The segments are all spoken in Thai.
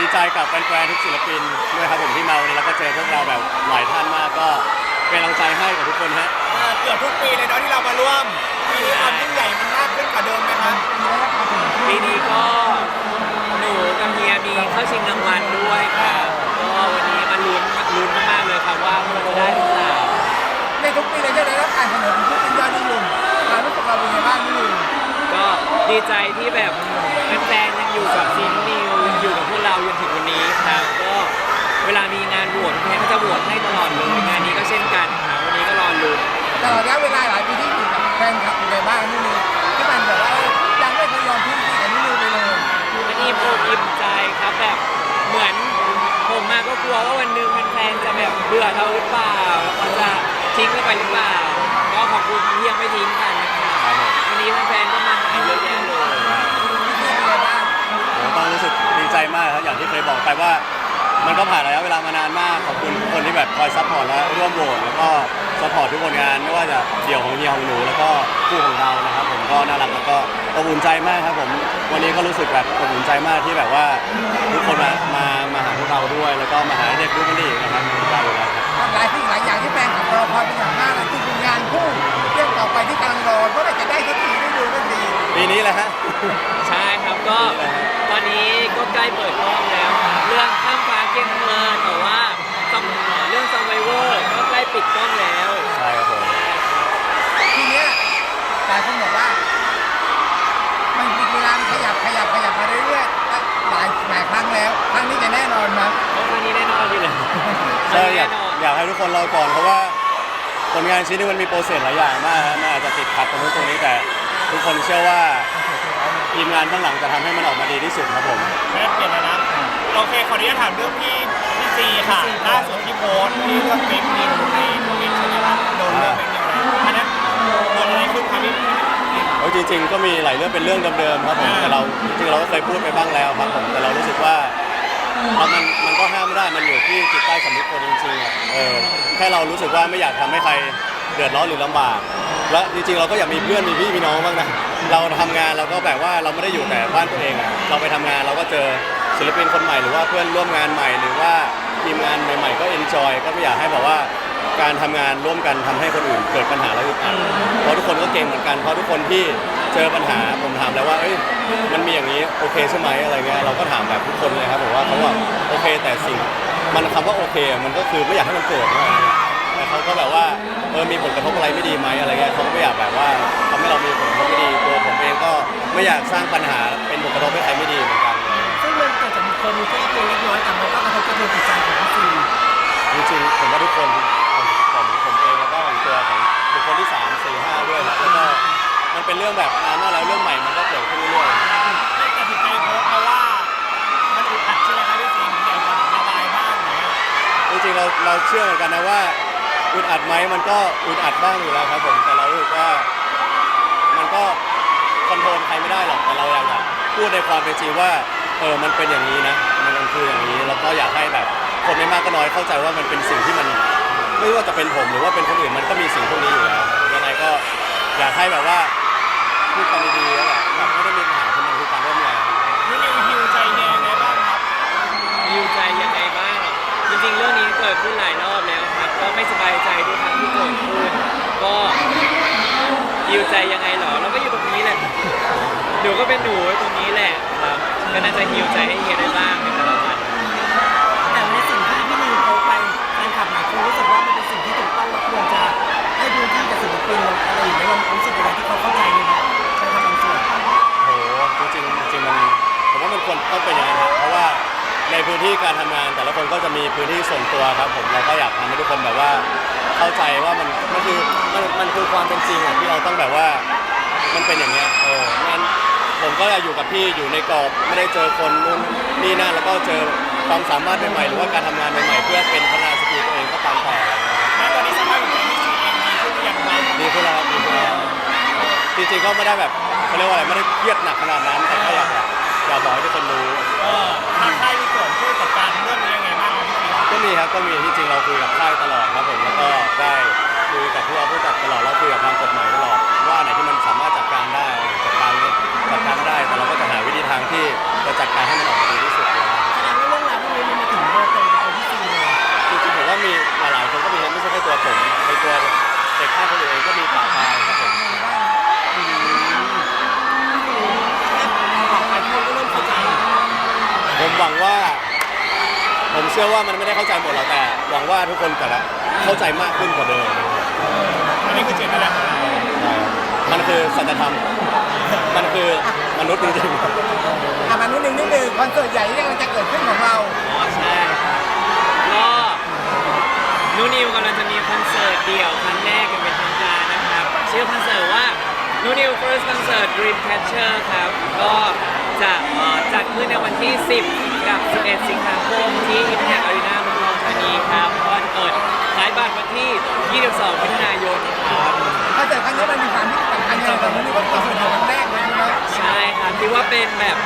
ดีใจกับแฟนๆทุกศิลปินด้วยครับผมที่มาวันนี้แล้วก็เจอพวกเราแบบหลายท่านมากก็เป็นกำลังใจให้กับทุกคนฮะเอ่อเกือบทุกปีเลยเนาะที่เรามาร่วมปีนี้ความยิ่งใหญ่มันมากขึ้นกว่าเดิมไหมครับปีนี้ก็หนูกับเฮียมีเข้าชิงรางวัลด้วยครับก็วันนี้มาลุ้นลุ้นมากๆเลยครับว่าเราจะได้หรือเปล่า ในทุกปีเลยจะได้รับการเสนอเป็นผู้เป็นยอดนิยมความรู้สึกเราเป็นยังไงบ้างนี่ก็ดีใจที่แบบแฟนๆยังอยู่กับซีนนิ วลามีงานโหวตแฟนก็จะโหวตให้ตลอดเลยงานนี้ก็เช่นกันครับวันนี้ก็รอลุ้นตลอดระยะเวลาหลายปีที่อยู่กับแฟนคลับอยู่ในบ้านนี่นี่ที่มันแบบว่ายังไม่เคยยอมทิ้งที่อันนี้เลยไปเลยมันอิ่มอกอิ่มใจครับแบบเหมือนผมมาก็กลัวว่าวันหนึ่งแฟนๆจะแบบเบื่อเราหรือเปล่าแล้วเขาจะทิ้งเราไปหรือเปล่าก็ขอบคุณที่ยังไม่ทิ้งกันนะครับครับผมวันนี้แฟนๆก็มาหาเยอะแยะเลย ที่เป็นยังไงบ้าง ผมต้องรู้สึกดีใจมากครับอย่างที่เคยบอกไปว่า มันก็ผ่านระยะเวลามานานมากขอบคุณทุกคนที่แบบคอยซัพพอร์ตและร่วมโหวตแล้วก็ซัพพอร์ตทุกผลงานไม่ว่าจะเดี่ยวของเฮียของหนูแล้วก็คู่ของเรานะครับ ผมก็น่ารักแล้วก็อบอุ่นใจมากครับผมวันนี้ก็รู้สึกแบบอบอุ่นใจมากที่แบบว่าทุกคนมามามาหาพวกเราด้วย แล้วก็มาหาเด็กดูมันดีนะครับดีใจอยู่แล้วครับ หลายสิ่งหลายอย่างที่แฟนคลับรอคอยเป็นอย่างมากเลยคือผลงานคู่เรื่องต่อไปที่กำลังรอเมื่อไหร่จะได้สักทีได้ดูกันดีปีนี้แหละฮะ ใช่ครับก็ตอนนี้ก็ใกล้เปิดกล้องแล้วครับ เรื่องข้ามฟ้าเกียงเงินแต่ว่าซัมเรื่องซัมไวเวอร์ก็ใกล้ปิดกล้องแล้วใช่ครับผมทีเนี้ยหลายคนบอกว่า มันมีเวลาขยับขยับขยับมาเรื่อยๆหลายหลายครั้งแล้ว ครั้งนี้จะแน่นอนมั้ยเพราะวันนี้แน่นอนอยู่เลยใช่อยากแน่นอนอยากให้ทุกคนรอก่อนเพราะว่าผลงานชิ้นนี้มันมีโปรเซสหลายอย่างมากฮะมันอาจจะติดขัดตรงนู้นตรงนี้แต่ ทุกคนเชื่อว่า ทีมงานข้างหลังจะทำให้มันออกมาดีที่สุดครับผม ไม่ได้เปลี่ยนแล้วนะ โอเค ขออนุญาตถามเรื่องพี่พี่ซีค่ะล่าสุดที่โพสต์ที่เรื่องเฟกนิวในทวิตใช่ไหมครับโดนเรื่องเฟกนิวอะไรอันนั้นเกิดอะไรขึ้นครับพี่พี่ โอ้ยจริงๆก็มีหลายเรื่องเป็นเรื่องเดิมๆครับผมอ่า แต่เราจริงๆเราก็เคยพูดไปบ้างแล้วครับผมแต่เรารู้สึกว่ามันมันมันก็ห้ามไม่ได้มันอยู่ที่จิตใต้สำนึกคนจริงๆอะเออแค่เรารู้สึกว่าไม่อยากทำให้ใครเดือดร้อนหรือลำบาก และจริงๆเราก็อยากมีเพื่อนมีพี่มีน้องบ้างนะ เราทำงานเราก็แบบว่าเราไม่ได้อยู่แต่บ้านตัวเองอะเราไปทำงานเราก็เจอศิลปินคนใหม่หรือว่าเพื่อนร่วมงานใหม่หรือว่าทีมงานใหม่ ๆ ก็เอนจอยก็ไม่อยากให้แบบว่าการทำงานร่วมกันทำให้คนอื่นเกิดปัญหาแล้วอึดอัดเพราะทุกคนก็เก่งเหมือนกันเพราะทุกคนที่เจอปัญหาผมถามแล้วว่าเอ้ยมันมีอย่างนี้โอเคใช่ไหมอะไรเงี้ยเราก็ถามแบบทุกคนเลยครับผมว่าเขาว่าโอเคแต่สิ่งมันคำว่าโอเค มันก็คือไม่อยากให้มันเกิดนะ เขาก็แบบว่าเออมีผลกระทบอะไรไม่ดีไหมอะไรเงี้ยเขาก็ไม่อยากแบบว่าทำให้เรามีผลกระทบไม่ดีตัวผมเองก็ไม่อยากสร้างปัญหาเป็นผลกระทบให้ใครไม่ดีเหมือนกันเลย ซึ่งมันเกิดจากบุคคลแค่เพียงเล็กน้อยแต่มันก็กระทบกระเทือนจิตใจของพี่ซีจริงๆผมว่าทุกคนผมผมผมเองแล้วก็ของตัวของบุคคลที่สามสี่ห้าด้วยแล้วก็มันเป็นเรื่องแบบนานมากแล้วเรื่องใหม่มันก็เกิดขึ้นเรื่อยๆ ไม่ตัดสินใจโพสต์เพราะว่ามันอึดอัดใช่ไหมครับพี่ซีอยากจะระบายบ้างนะ จริงๆเราเราเชื่อเหมือนกันนะว่า อึดอัดไหมมันก็อึดอัดบ้างอยู่แล้วครับผมแต่เรารู้สึกว่า มันก็คอนโทรลใครไม่ได้หรอกแต่เราอยากจะพูดในความเป็นจริงว่าเออมันเป็นอย่างนี้นะ มันมันคืออย่างนี้แล้วก็อยากให้แบบ คนไม่มากก็น้อยเข้าใจว่ามันเป็นสิ่งที่มัน ไม่ว่าจะเป็นผมหรือว่าเป็นคนอื่นมันก็มีสิ่งพวกนี้อยู่แล้วยังไงก็อยากให้แบบว่าพูดกันดีๆแล้วแหละแบบไม่ได้มีปัญหาคนมันคือการร่วมงานพี่นิวฮิวใจเฮียยังไงบ้างครับ ยิวใจยังไงบ้างจริงๆ เรื่องนี้เกิดขึ้นหลายรอบแล้วครับ ก็ไม่สบายใจทุกครั้งที่เกิดขึ้นก็ยิวใจยังไงเหรอเราก็อยู่ตรงนี้แหละหนูก็เป็นหนูตรงนี้แหละครับก็น่าจะฮิวใจให้เฮียได้บ้างในแต่ละวันแต่ในสิ่งที่พี่นิวโพสต์ไปแฟนคลับหลายคนรู้สึกว่ามันเป็นสิ่งที่ถูกต้องและควรจะให้พื้นที่กับศิลปินอะไรอย่างเงี้ยเรารู้สึกยังไงที่เขาเข้าใจในแฟนคลับบางส่วน โหจริงๆจริงๆมันผมว่ามันควรต้องเป็นอย่างนั้นครับเพราะว่า ในพื้นที่การทำงาน แต่ละคนก็จะมีพื้นที่ส่วนตัวครับ ผมเราก็อยากทำให้ทุกคนแบบว่า เข้าใจว่ามันมันคือมันมันคือความเป็นจริงอะที่เราต้องแบบว่ามันเป็นอย่างเงี้ยเอองั้นผมก็อยู่กับพี่อยู่ในกรอบไม่ได้เจอคนนู่นนี่นั่นแล้วก็เจอความสามารถใหม่ๆหรือว่าการทำงานใหม่ๆเพื่อเป็นพัฒนาสกิลตัวเองก็ตามแต่อะไรเงี้ยครับแม้ตอนนี้สภาพจิตใจพี่ซีเองดีขึ้นหรือยังครับดีขึ้นแล้วครับดีขึ้นแล้วจริงๆก็ไม่ได้แบบเขาเรียกว่าอะไรไม่ได้เครียดหนักขนาดนั้นแต่แค่อยากแบบ อยากบอกให้ทุกคนรู้ เออทางค่ายมีส่วนช่วยจัดการเรื่องนี้ยังไงบ้างครับพี่ซีก็มีครับก็มีที่จริงเราคุยกับค่ายตลอดครับผมแล้วก็ได้คุยกับผู้เอาผู้จัดตลอดแล้วคุยกับทางกฎหมาย ผมหวังว่า ผมเชื่อว่ามันไม่ได้เข้าใจหมดหรอกแต่ หวังว่าทุกคนจะเข้าใจมากขึ้นกว่าเดิมอันนี้คือเจตนาของเรามันคือสัจธรรม มันคือมนุษย์จริงๆอะมานิดนึงนิดนึงคอนเสิร์ตใหญ่ที่กำลังจะเกิดขึ้นของเราอ๋อใช่ครับก็นูนิวกำลังจะมีคอนเสิร์ตเดี่ยวครั้งแรกอย่างเป็นทางการนะครับ ชื่อคอนเสิร์ตว่านูนิว first concert Dreamcatcher ครับ ก็ จะเอ่อจัดขึ้นในวันที่ 10 กับ 11 สิงหาคมที่ Impact Arena เมืองทองธานีครับก็เปิดขายบัตรวันที่ 22 มิถุนายนครับ คอนเสิร์ตครั้งนี้มันมีความสำคัญยังไงแต่มันนี่ว่าคอนเสิร์ตครั้งแรกเลยใช่ไหมใช่ครับคิดว่าเป็นแบบ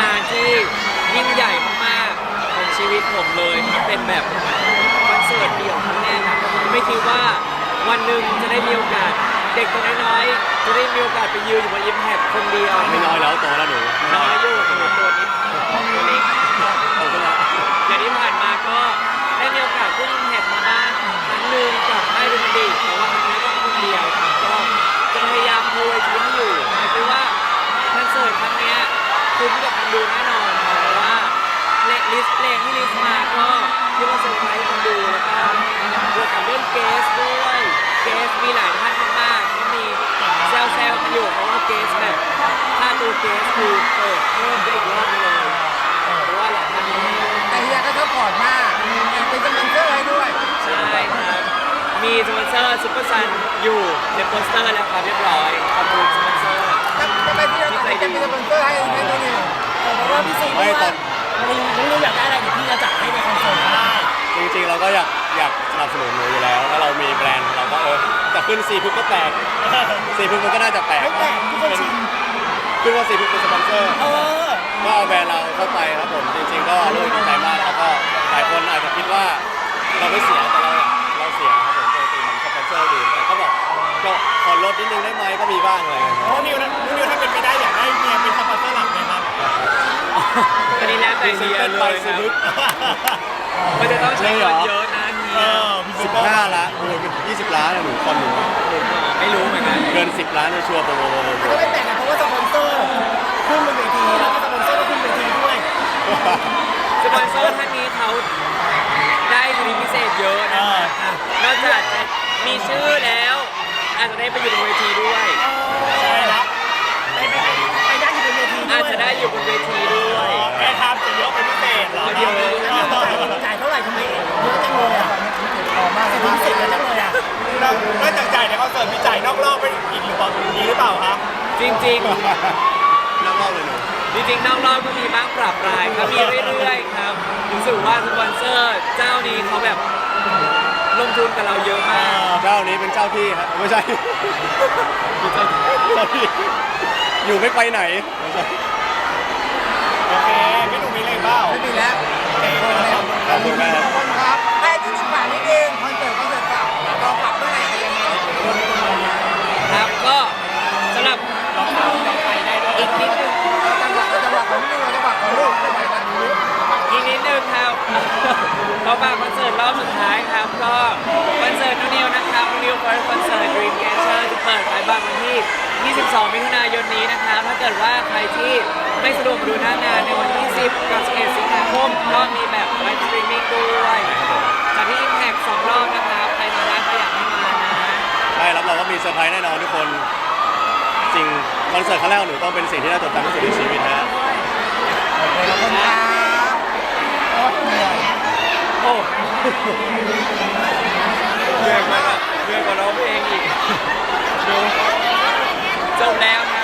งานที่ยิ่งใหญ่มากๆของชีวิตผมเลยครับเป็นแบบคอนเสิร์ตเดี่ยวครั้งแรกครับไม่คิดว่าวันหนึ่งจะได้มีโอกาส เด็กตัวน้อยๆจะได้มีโอกาสไปยืนอยู่บนอิมแพคคนเดียวไม่น้อยแล้วโตแล้วหนูไม่น้น้ออยยอยู่ตัวตัวนิดตัวเล็กโตขึ้นแล้วอย่างที่ผ่านมาก็ได้มีโอกาสขึ้นอิมแพคมาบ้างครั้งหนึ่งกับไอ้ดูมันดีแต่ว่าครั้งนี้ก็คนเดียวครับก็จะพยายามพูดชีวิตให้อยู่คิดว่าคอนเสิร์ตครั้งเนี้ยคุ้มกับคนดูแน่นอนครับเพราะว่าเลลิสต์เพลงที่ลิสต์มาก็คิดว่าเซอร์ไพรส์คนดูแล้วก็บวกกับเรื่องเกสด้วยเกสมีหลายท่านมากๆที่มีแซ วแซวๆกันอยู่เพราะว่าเกสแบบค่าตัวเกสคือเปิดเพิ่มได้อีกรอบนึงเลยเพราะว่าหลายท่านมากแต่เฮียก็ซัพพอร์ตมากเป็นสปอนเซอร์ให้ด้วย ใช่ครับ มีสปอนเซอร์ซุปเปอร์ซันอยู่ในโปสเตอร์แล้วครับเรียบร้อยขอบคุณสปอนเซอร์ จะจะไปที่เราจะมีสปอนเซอร์ให้ในตัวนี้เพราะว่าพี่ซีบอกว่ามีน้องๆอยากได้อะไรเดี๋ยวพี่จะจัดให้ในคอนเสิร์ตได้ จริงๆเราก็อยากอยากสนับสนุนหนูอยู่แล้วแล้วเรามีแบรนด์เราก็เออแต่ขึ้นซีพึกก็แปลกซีพึกมันก็น่าจะแปลกไม่แปลกทุกคนชินขึ้นว่าซีพึกเป็นสปอนเซอร์เออก็เอาแบรนด์เราเข้าไปครับผมจริง ๆ ก็รู้สึกดีใจมากแล้วก็หลายคนอาจจะคิดว่าเราไม่เสียแต่เราอยากเราเสียครับผมปกติเหมือนสปอนเซอร์อื่นแต่ก็บอกก็ขอลดนิดนึงได้ไหมก็มีบ้างอะไรอย่างเลยเพราะนิวนะนิวถ้าเป็นไปได้อยากได้เมียเป็นสปอนเซอร์หลักไหมครับ อันนี้แล้วแต่เฮียเลยครับ มันจะต้องใช้เงินเยอะนะเฮีเอยอมีสิสิบบห้าล้านโอ้ยยี่สิบล้านนะหนูคอนหนูไม่รู้เหมือนกันเกินสิบล้านในชัวร์โปรโมโปรโมโปรก็ไม่แปลกนะเพราะว่าสปอนเซอร์ขึ้นบนเวทีแล้วก็สปอนเซอร์ก็ขึ้นเวทีด้วยสปอนเซอร์ท่านนี้เขาได้สิทธิพิเศษเยอะนะครับอะนอกจากจะมีชื่อแล้วอาจจะได้ไปอยู่บนเวทีด้วยใช่แล้วไปไปไปได้ อยู่บนเวทีด้วยอาจจะได้อยู่บนเวทีด้วยแกทำจะเยอะเป็นพิเศษเหรอเยอะจ่ายเท่าไหร่ทำไมเยอะจังเลยอะออกมาสิบสิบเยอะจังเลยอะนอกจากจ่ายในคอนเสิร์ตมีจ่ายนอกรอบไปอีกหรือเปล่าอีกหรือเปล่าครับจริงน้ำเล่าเลยหนูๆจริงๆนอกรอบก็มีบ้างปรับปรายครับมีเรื่อยๆครับรู้สึกว่าสปอนเซอร์เจ้านี้เขาแบบลงทุนกับเราเยอะมากเจ้านี้เป็นเจ้าที่ครับไม่ใช่เจ้าที่ อยู่ไม่ไปไหนไม่ใช่โอเคพี่หนุ่มมีอะไรเปล่าไม่มีแล้วขอบคุณมากครับขอบคุณครับให้ที่นี่ฝากนิดนึงคอนเสิร์ตคอนเสิร์ตฝากเราปรับเมื่อไหร่อะไรยังไงครับก็สำหรับอีกนิดนึงจังหวะจังหวะของนี่จังหวะของลูกจังหวะของลูกอีกนิดนึงครับเราฝากคอนเสิร์ตรอบสุดท้ายครับ ก็คอนเสิร์ตนูนิวนะครับนูนิวคอนเสิร์ต Dream Catcher จะเปิดขายบัตรวันที่ 22 มิถุนายนนี้นะคะถ้าเกิดว่าใครที่ไม่สะดวกมาดูหน้างานในวันที่ 10กับ11สิงหาคมก็มีแบบไลฟ์สตรีมมิ่งด้วยจัดที่ Impact สองรอบนะคะใครมาได้ก็อยากให้มานะใช่รับรองว่ามีเซอร์ไพรส์แน่นอนทุกคนสิ่งคอนเสิร์ตครั้งแรกหนูต้องเป็นสิ่งที่น่าจดจำที่สุดในชีวิตฮะโอ้เรื่องมากเรื่องกว่าน้องเองอีกดู So now.